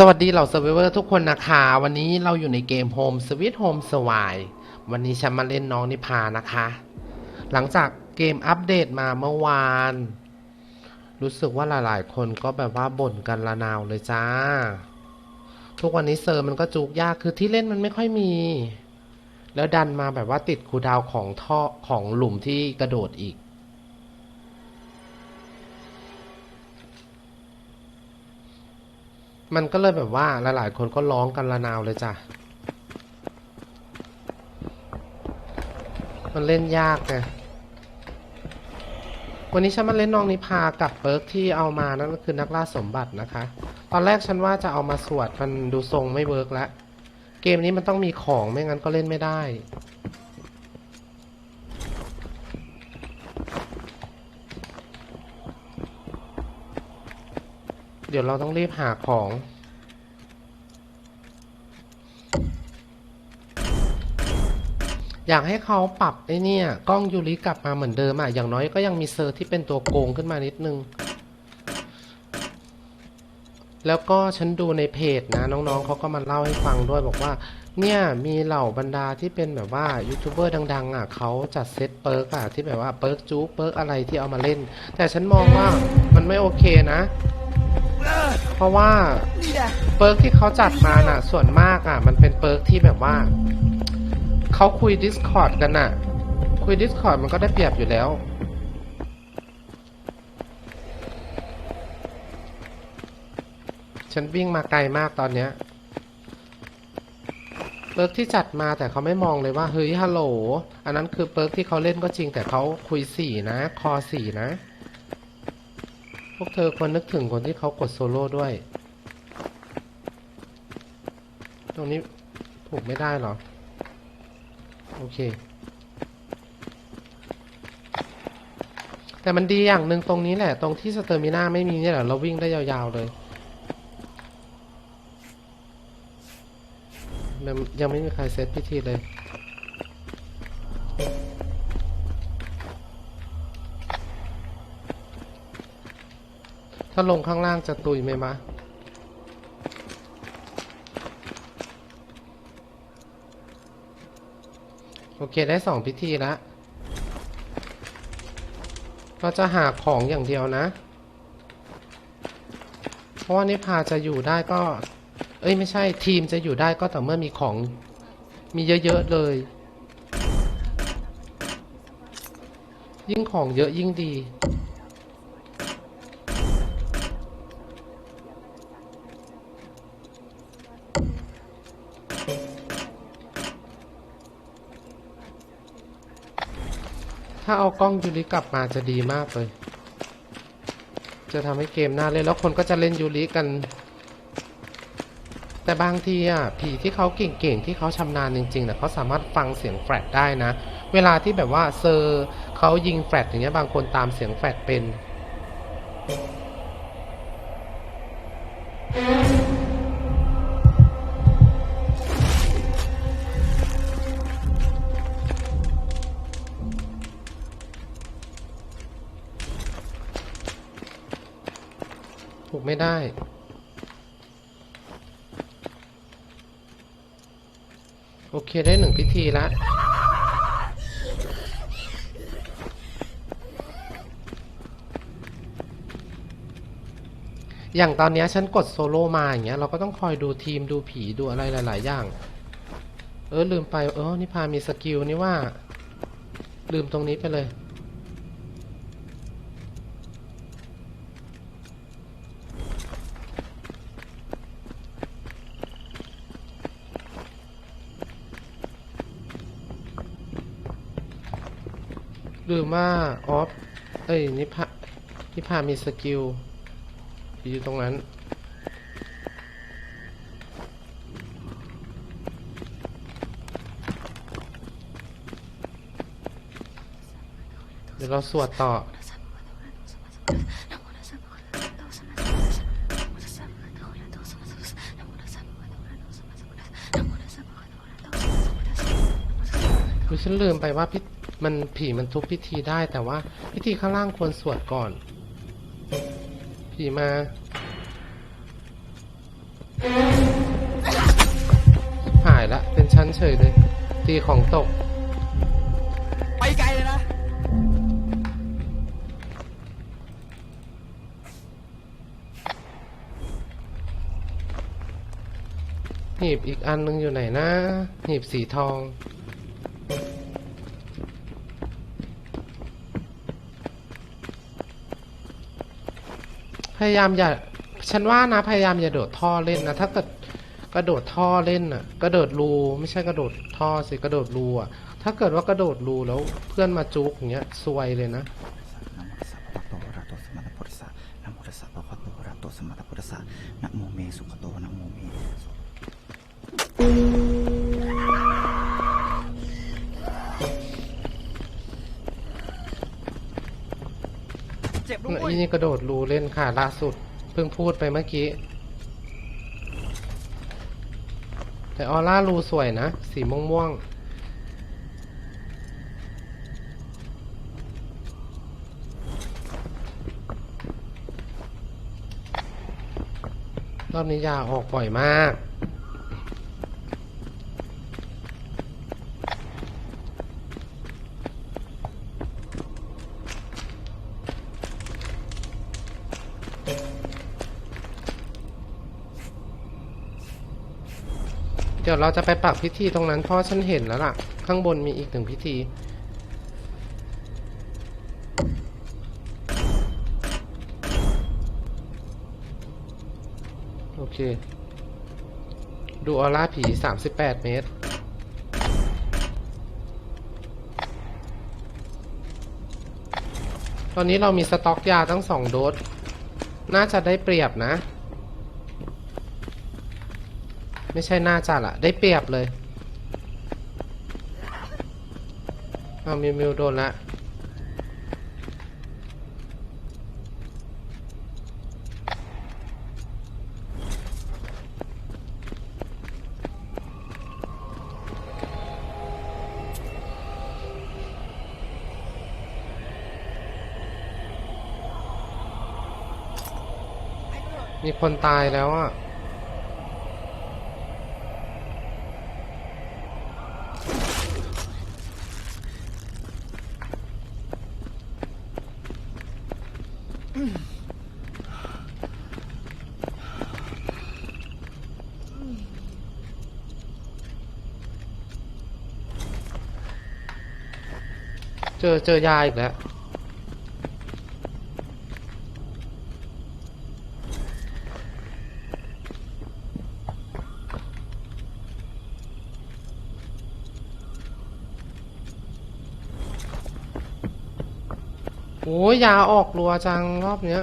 สวัสดีเหล่าเซอร์ไวเวอร์ทุกคนนะคะ วันนี้เราอยู่ในเกม Home Sweet Home s w i วันนี้ฉันมาเล่นน้องนิพานะคะ หลังจากเกมอัปเดตมาเมื่อวาน รู้สึกว่าหลายๆ คนก็แบบว่าบ่นกันละนาวเลยจ้า ทุกวันนี้เซอร์มันก็จุกยากคือที่เล่นมันไม่ค่อยมี แล้วดันมาแบบว่าติดคูดาวของท่อของหลุมที่กระโดดอีก มันก็เลยแบบว่าหลายๆ คนก็ร้องกันระนาวเลยจ้ะ มันเล่นยากไงวันนี้ฉันมาเล่นน้องนิพากับเปิร์กที่เอามานั่นก็คือนักล่าสมบัตินะคะ ตอนแรกฉันว่าจะเอามาสวดมันดูทรงไม่เวิร์กแล้ว เกมนี้มันต้องมีของไม่งั้นก็เล่นไม่ได้ เดี๋ยวเราต้องรีบหาของ อยากให้เขาปรับไอ้นี่กล้องยูริกลับมาเหมือนเดิมอะอย่างน้อยก็ยังมีเซอร์ที่เป็นตัวโกงขึ้นมานิดนึง แล้วก็ฉันดูในเพจนะ น้องๆเขาก็มาเล่าให้ฟังด้วยบอกว่า เนี่ยมีเหล่าบรรดาที่เป็นแบบว่ายูทูบเบอร์ดัง ๆ อะเขาจัดเซตเปิร์กอะที่แบบว่าเปิร์กจู๊เปิร์กอะไรที่เอามาเล่น แต่ฉันมองว่ามันไม่โอเคนะ เพราะว่าเปิร์กที่เขาจัดมาน่ะ ส่วนมากอะ มันเป็นเปิร์กที่แบบว่าเขาคุย Discord กันน่ะ คุย Discord มันก็ได้เปรียบอยู่แล้ว ฉันวิ่งมาไกลมากตอนเนี้ยเปิร์กที่จัดมาแต่เขาไม่มองเลยว่า เฮ้ยฮัลโหล อันนั้นคือเปิร์กที่เขาเล่นก็จริงแต่เขาคุยสี่นะ คอสี่นะ พวกเธอควรนึกถึงคนที่เขากดโซโล่ด้วย ตรงนี้ถูกไม่ได้เหรอ โอเค แต่มันดีอย่างหนึ่งตรงนี้แหละ ตรงที่สเตอร์มิน่าไม่มีเนี่ยแหละ เราวิ่งได้ยาวๆเลย ยังไม่มีใครเซตพิธีเลย ถ้าลงข้างล่างจะตุยไหมมะ โอเคได้สองพิธีแล้วเราจะหาของอย่างเดียวนะ เพราะว่านิพาจะอยู่ได้ก็ เอ้ยไม่ใช่ทีมจะอยู่ได้ก็แต่อเมื่อมีของมีเยอะๆเลย ยิ่งของเยอะยิ่งดี ถ้าเอากล้องยูริกลับมาจะดีมากเลย จะทำให้เกมน่าเล่นแล้วคนก็จะเล่นยูริกัน แต่บางทีอะผีที่เขาเก่งๆที่เขาชำนาญจริงๆนะเขาสามารถฟังเสียงแฟลชได้นะ เวลาที่แบบว่าเซอร์เขายิงแฟลชอย่างเงี้ยบางคนตามเสียงแฟลชเป็น ไม่ได้ โอเคได้หนึ่งพิธีละอย่างตอนนี้ฉันกดโซโล่มาอย่างเงี้ยเราก็ต้องคอยดูทีมดูผีดูอะไรหลาย ๆ อย่าง เออลืมไปเออนี่พามีสกิลนี่ว่า ลืมตรงนี้ไปเลย หรือว่าออฟเอ้ยนิพานิพามีสกิลอยู่ตรงนั้น เดี๋ยวเราสวดต่อคือฉันลืมไปว่าพิ มันผีมันทุกพิธีได้แต่ว่า พิธีข้างล่างควรสวดก่อน ผีมาหายละเป็นชั้นเฉยเลย ตีของตก ไปไกลเลยนะ หีบอีกอันนึงอยู่ไหนนะ หีบสีทอง ยายามอย่า ฉันว่านะพยายามอย่าโดดท่อเล่นนะ ถ้าเกิดกระโดดท่อเล่นน่ะ กระโดดรูไม่ใช่กระโดดท่อสิกระโดดรูอะ ถ้าเกิดว่ากระโดดรูแล้วเพื่อนมาจุกอย่างเงี้ยซวยเลยนะ นะโมตัสสะภะคะวะโตอะระหะโตสัมมาสัมพุทธัสสะนะโมตัสสะภะคะวะโตอะระหะโตสัมมาสัมพุทธัสสะนะโมเมสุขโตนะโมเมสุเจ็บ่นี่กระโดดรูเล่นค่ะล่าสุด เพิ่งพูดไปเมื่อกี้ แต่ออร่ารูสวยนะ สีม่วงม่วงๆรอบนี้ยาออกบ่อยมาก เดี๋ยวเราจะไปปักพิธีตรงนั้นเพราะฉันเห็นแล้วล่ะ ข้างบนมีอีกหนึ่งพิธี โอเค ดูออร่าผี38เมตรตอนนี้เรามีสต็อกยาทั้งสองโดส น่าจะได้เปรียบนะ ไม่ใช่น่าจะละได้เปรียบเลยเอามิวมิวโดนละ มีคนตายแล้วอะ เจอเจอยาอีกแล้ว ยยาออกรัวจังรอบเนี้ย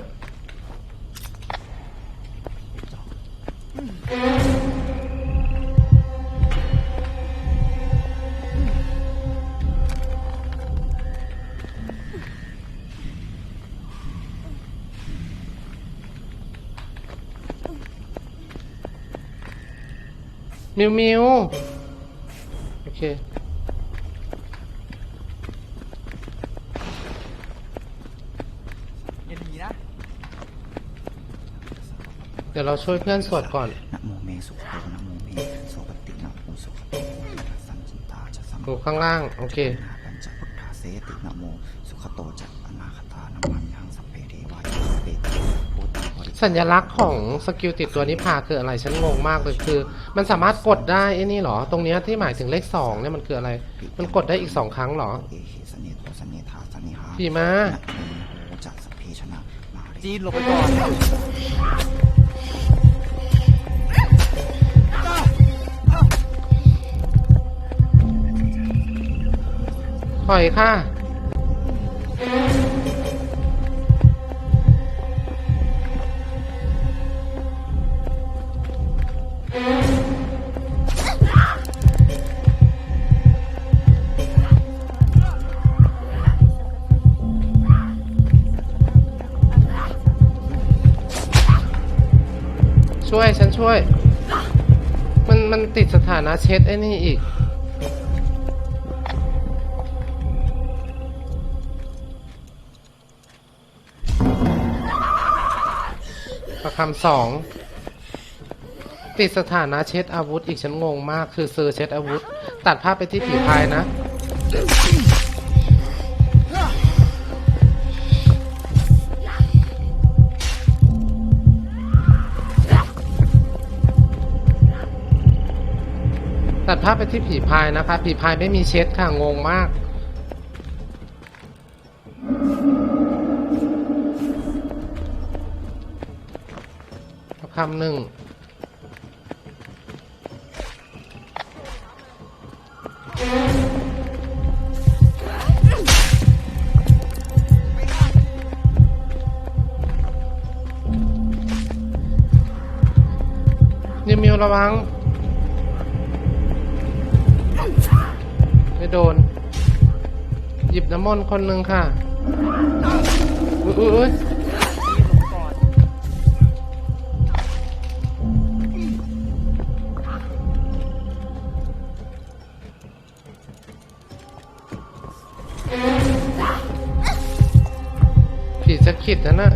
มิวมิวโอเค อย่าหนีนะ เดี๋ยวเราช่วยเพื่อนสวดก่อน นะโมเมสุขโตนะโมเมโสปฏินะโมสุขโตนะสัมจินตาจะสัมดูข้างล่าง โอเค นาปัญจพุทธาเสตินะโมสุขโตจะอนาคตานะมันยังสัพเพเทวายาเปตภูตาบริสัญลักษณ์ของสกิลติดตัวนิพาคืออะไร ฉันงงมากเลยคือ มันสามารถกดได้ไอ้นี่เหรอ ตรงเนี้ยที่หมายถึงเลขสองเนี่ยมันคืออะไร มันกดได้อีกสองครั้งเหรอ เอหิสเนโทสเนธาสนิหาพี่มานะโมโหจักสัพเพชนะมาริจีนหลบไปก่อน ปล่อยค่ะ ช่วย ฉันช่วย มัน มันติดสถานะเช็ดไอ้นี่อีก ประคำสองติดสถานะเช็ดอาวุธ อีกฉันงงมากคือเซอร์เช็ดอาวุธ ตัดภาพไปที่ผีพายนะ ตัดภาพไปที่ผีพายนะคะ ผีพายไม่มีเช็ดค่ะงงมาก คำหนึ่งนิวมิวระวัง ไม่โดน หยิบน้ำมนต์คนหนึ่งค่ะ อุ้ย นะน่ะ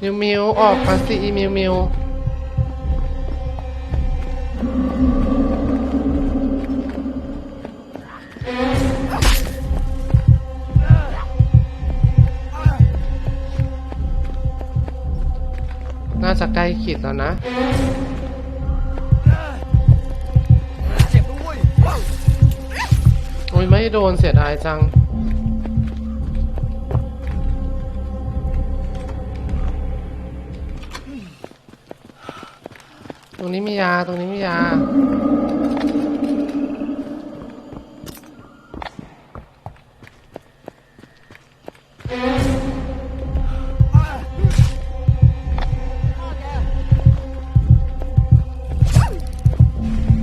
มิวมิวออกมาสิอีมิวมิวน่าจะใกล้ขีดแล้วนะ โอ้ยไม่โดนเสียดายจัง ตรงนี้มียา ตรงนี้มียา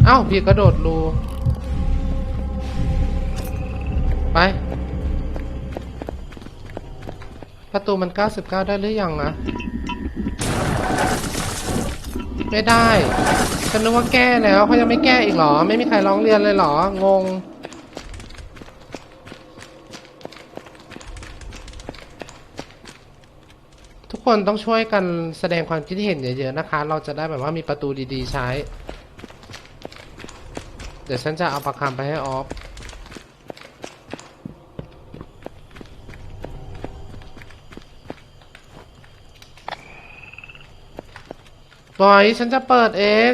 เอ้าพี่กระโดดรู ไป ประตูมัน 99 ได้หรือยังนะไม่ได้ฉันนึกว่าแก้แล้วเขายังไม่แก้อีกหรอ ไม่มีใครร้องเรียนเลยหรอ งง ทุกคนต้องช่วยกันแสดงความคิดเห็นเยอะๆนะคะ เราจะได้แบบว่ามีประตูดีๆใช้ เดี๋ยวฉันจะเอาประคำไปให้ออฟ ล่อยฉันจะเปิดเอง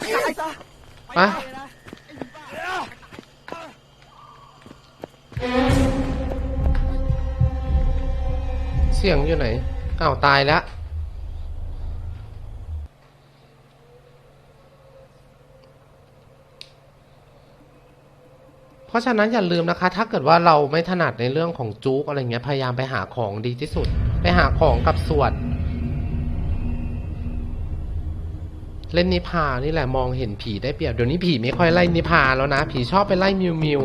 ตายซะไปตายเลยนะไอ้บ้าเสียงอยู่ไหน อ้าว ตายแล้ว เพราะฉะนั้นอย่าลืมนะคะ ถ้าเกิดว่าเราไม่ถนัดในเรื่องของจุกอะไรเงี้ยพยายามไปหาของดีที่สุด ไปหาของกับสวดเล่นนิพานี่แหละมองเห็นผีได้เปรียบเดี๋ยวนี้ผีไม่ค่อยไล่นิพาแล้วนะ ผีชอบไปไล่มิวมิว